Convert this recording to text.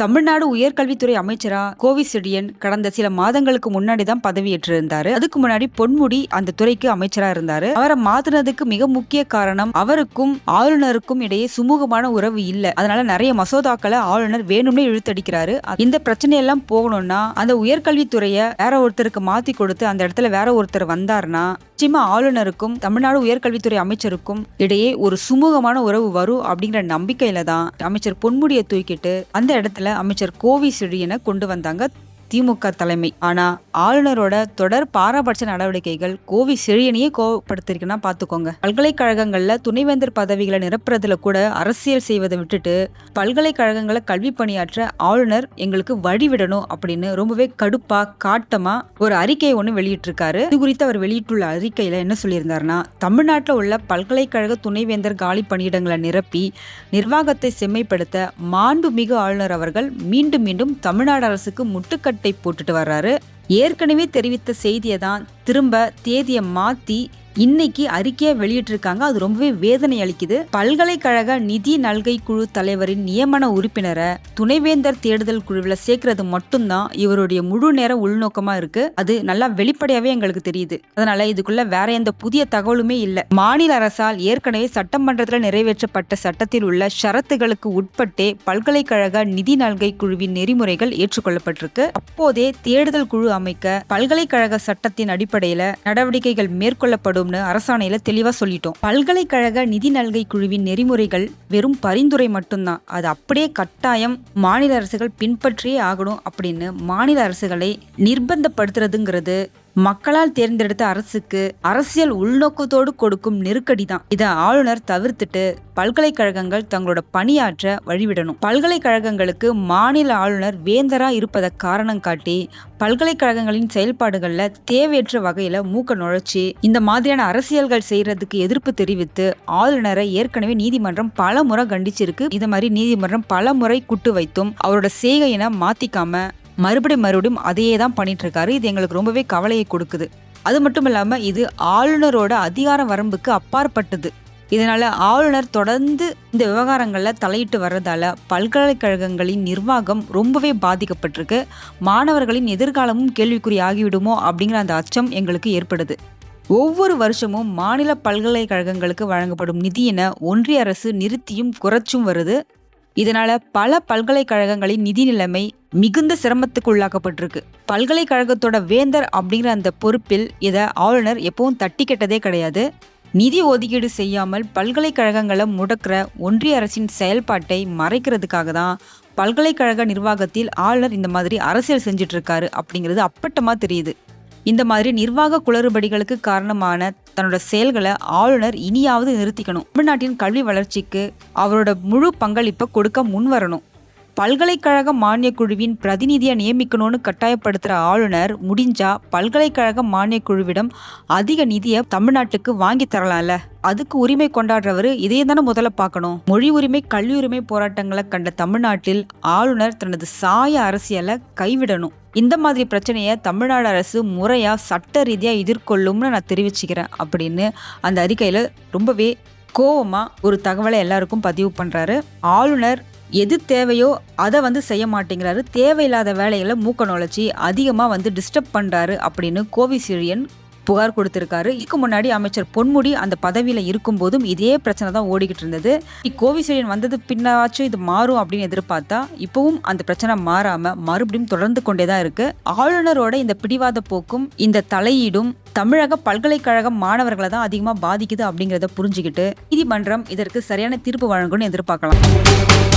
தமிழ்நாடு உயர்கல்வித்துறை அமைச்சரா கோவி செடியன் கடந்த சில மாதங்களுக்கு முன்னாடி தான் பதவியேற்றிருந்தாரு. அதுக்கு முன்னாடி பொன்முடி அந்த துறைக்கு அமைச்சரா இருந்தாரு. அவரை மாத்தினதுக்கு மிக முக்கிய காரணம் அவருக்கும் ஆளுநருக்கும் இடையே சுமூகமான உறவு இல்ல. அதனால நிறைய மசோதாக்களை ஆளுநர் வேணும்னே இழுத்தடிக்கிறாரு. இந்த பிரச்சனையெல்லாம் போகணும்னா அந்த உயர்கல்வித்துறையை வேற ஒருத்தருக்கு மாத்தி கொடுத்து அந்த இடத்துல வேற ஒருத்தர் வந்தாருன்னா நிச்சயமா ஆளுநருக்கும் தமிழ்நாடு உயர்கல்வித்துறை அமைச்சருக்கும் இடையே ஒரு சுமூகமான உறவு வரும் அப்படிங்கிற நம்பிக்கையில தான் அமைச்சர் பொன்முடியை தூக்கிட்டு அந்த இடத்துல அமைச்சர் கோவி செழியனை கொண்டு வந்தாங்க. திமுக தலைமை. ஆனா ஆளுநரோட தொடர் பாரபட்ச நடவடிக்கைகள் கோவி செழியனையே கோவப்படுத்திருக்குன்னா பாத்துக்கோங்க. பல்கலைக்கழகங்கள்ல துணைவேந்தர் பதவிகளை நிரப்புறதுல கூட அரசியல் செய்வதை விட்டுட்டு பல்கலைக்கழகங்களை கல்வி பணியாற்ற ஆளுநர் எங்களுக்கு வழிவிடணும் அப்படின்னு ரொம்பவே கடுப்பா காட்டமா ஒரு அறிக்கையை ஒன்று வெளியிட்டிருக்காரு. இது குறித்து அவர் வெளியிட்டுள்ள அறிக்கையில என்ன சொல்லியிருந்தாருன்னா தமிழ்நாட்டில் உள்ள பல்கலைக்கழக துணைவேந்தர் காலி பணியிடங்களை நிரப்பி நிர்வாகத்தை செம்மைப்படுத்த மாண்புமிகு ஆளுநர் அவர்கள் மீண்டும் மீண்டும் தமிழ்நாடு அரசுக்கு முட்டுக்கட்டு போட்டுட்டு வர்றாரு. ஏற்கனவே தெரிவித்த செய்தியை தான் திரும்ப தேதியை மாற்றி இன்னைக்கு அறிக்கையை வெளியிட்டிருக்காங்க. அது ரொம்பவே வேதனை அளிக்குது. பல்கலைக்கழக நிதி நல்கை குழு தலைவரின் நியமன உறுப்பினரை துணைவேந்தர் தேடுதல் குழுவில் சேர்க்கறது மட்டும்தான் இவருடைய முழு நேர உள்நோக்கமா இருக்கு. அது நல்லா வெளிப்படையாவே எங்களுக்கு தெரியுது. அதனால இதுக்குள்ள வேற எந்த புதிய தகவலுமே இல்லை. மாநில அரசால் ஏற்கனவே சட்டமன்றத்தில் நிறைவேற்றப்பட்ட சட்டத்தில் உள்ள ஷரத்துகளுக்கு உட்பட்டே பல்கலைக்கழக நிதி நல்கை குழுவின் நெறிமுறைகள் ஏற்றுக்கொள்ளப்பட்டிருக்கு. அப்போதே தேடுதல் குழு அமைக்க பல்கலைக்கழக சட்டத்தின் அடிப்படையில நடவடிக்கைகள் மேற்கொள்ளப்படும்னு அரசாணையில தெளிவா சொல்லிட்டோம். பல்கலைக்கழக நிதி நல்கை குழுவின் நெறிமுறைகள் வெறும் பரிந்துரை மட்டும்தான். அது அப்படியே கட்டாயம் மாநில அரசுகள் பின்பற்றியே ஆகணும் அப்படின்னு மாநில அரசுகளை நிர்பந்தப்படுத்துறதுங்கிறது மக்களால் தேர்ந்தெடுத்த அரசுக்கு அரசியல் உள்நோக்கத்தோடு கொடுக்கும் நெருக்கடி தான். இதை ஆளுநர் தவிர்த்துட்டு பல்கலைக்கழகங்கள் தங்களோட பணியாற்ற வழிவிடணும். பல்கலைக்கழகங்களுக்கு மாநில ஆளுநர் வேந்தரா இருப்பதை காரணம் காட்டி பல்கலைக்கழகங்களின் செயல்பாடுகளில் தேவையற்ற வகையில மூக்க நுழைச்சி இந்த மாதிரியான அரசியல்கள் செய்யறதுக்கு எதிர்ப்பு தெரிவித்து ஆளுநரை ஏற்கனவே நீதிமன்றம் பல முறை கண்டிச்சிருக்கு. இது மாதிரி நீதிமன்றம் பல முறை குட்டு வைத்தும் அவரோட செய்கையினை மாத்திக்காம மறுபடியும் மறுபடியும் அதையே தான் பண்ணிட்டு இருக்காரு இது எங்களுக்கு ரொம்பவே கவலையை கொடுக்குது. அது மட்டும் இல்லாமல் இது ஆளுநரோட அதிகார வரம்புக்கு அப்பாற்பட்டது. இதனால ஆளுநர் தொடர்ந்து இந்த விவகாரங்களில் தலையிட்டு வர்றதால பல்கலைக்கழகங்களின் நிர்வாகம் ரொம்பவே பாதிக்கப்பட்டிருக்கு. மாணவர்களின் எதிர்காலமும் கேள்விக்குறி ஆகிவிடுமோ அப்படிங்கிற அந்த அச்சம் எங்களுக்கு ஏற்படுது. ஒவ்வொரு வருஷமும் மாநில பல்கலைக்கழகங்களுக்கு வழங்கப்படும் நிதியின ஒன்றிய அரசு நிறுத்தியும் குறைச்சும் வருது. இதனால பல பல்கலைக்கழகங்களின் நிதி நிலைமை மிகுந்த சிரமத்துக்கு உள்ளாக்கப்பட்டிருக்கு பல்கலைக்கழகத்தோட வேந்தர் அப்படிங்கிற அந்த பொறுப்பில் இதை ஆளுநர் எப்பவும் தட்டி கெட்டதே கிடையாது. நிதி ஒதுக்கீடு செய்யாமல் பல்கலைக்கழகங்களை முடக்கிற ஒன்றிய அரசின் செயல்பாட்டை மறைக்கிறதுக்காக தான் பல்கலைக்கழக நிர்வாகத்தில் ஆளுநர் இந்த மாதிரி அரசியல் செஞ்சுட்டு இருக்காரு அப்படிங்கிறது அப்பட்டமா தெரியுது. இந்த மாதிரி நிர்வாக குளறுபடிகளுக்கு காரணமான தன்னோட செயல்களை ஆளுநர் இனியாவது நிறுத்திக்கணும். தமிழ்நாட்டின் கல்வி வளர்ச்சிக்கு அவரோட முழு பங்களிப்பை கொடுக்க முன்வரணும். பல்கலைக்கழக மானிய குழுவின் பிரதிநிதியை நியமிக்கணும்னு கட்டாயப்படுத்துகிற ஆளுநர் முடிஞ்சா பல்கலைக்கழக மானிய குழுவிடம் அதிக நிதியை தமிழ்நாட்டுக்கு வாங்கி தரலாம்ல. அதுக்கு உரிமை கொண்டாடுறவர் இதையே தானே முதல்ல பார்க்கணும். மொழி உரிமை கல்வி உரிமை போராட்டங்களை கண்ட தமிழ்நாட்டில் ஆளுநர் தனது சாய அரசியலை கைவிடணும். இந்த மாதிரி பிரச்சனையை தமிழ்நாடு அரசு முறையாக சட்ட ரீதியாக எதிர்கொள்ளும்னு நான் தெரிவிச்சுக்கிறேன் அப்படின்னு அந்த அறிக்கையில் ரொம்பவே கோவமாக ஒரு தகவலை எல்லாருக்கும் பதிவு பண்ணுறாரு ஆளுநர் எது தேவையோ அதை வந்து செய்ய மாட்டேங்கிறாரு. தேவையில்லாத வேலைகளை மூக்க நுழைச்சி அதிகமாக வந்து டிஸ்டர்ப் பண்ணுறாரு அப்படின்னு கோவிசீரியன் புகார் கொடுத்திருக்காரு. இதுக்கு முன்னாடி அமைச்சர் பொன்முடி அந்த பதவியில இருக்கும் போதும் இதே பிரச்சனை தான் ஓடிக்கிட்டு இருந்தது. கோவிசீழியன் வந்தது பின்னாச்சும் இது மாறும் அப்படின்னு எதிர்பார்த்தா இப்பவும் அந்த பிரச்சனை மாறாம மறுபடியும் தொடர்ந்து கொண்டே தான் இருக்கு. ஆளுநரோட இந்த பிடிவாத போக்கும் இந்த தலையீடும் தமிழக பல்கலைக்கழக மாணவர்களை தான் அதிகமாக பாதிக்குது அப்படிங்கிறத புரிஞ்சுக்கிட்டு நீதிமன்றம் இதற்கு சரியான தீர்ப்பு வழங்கும்னு எதிர்பார்க்கலாம்.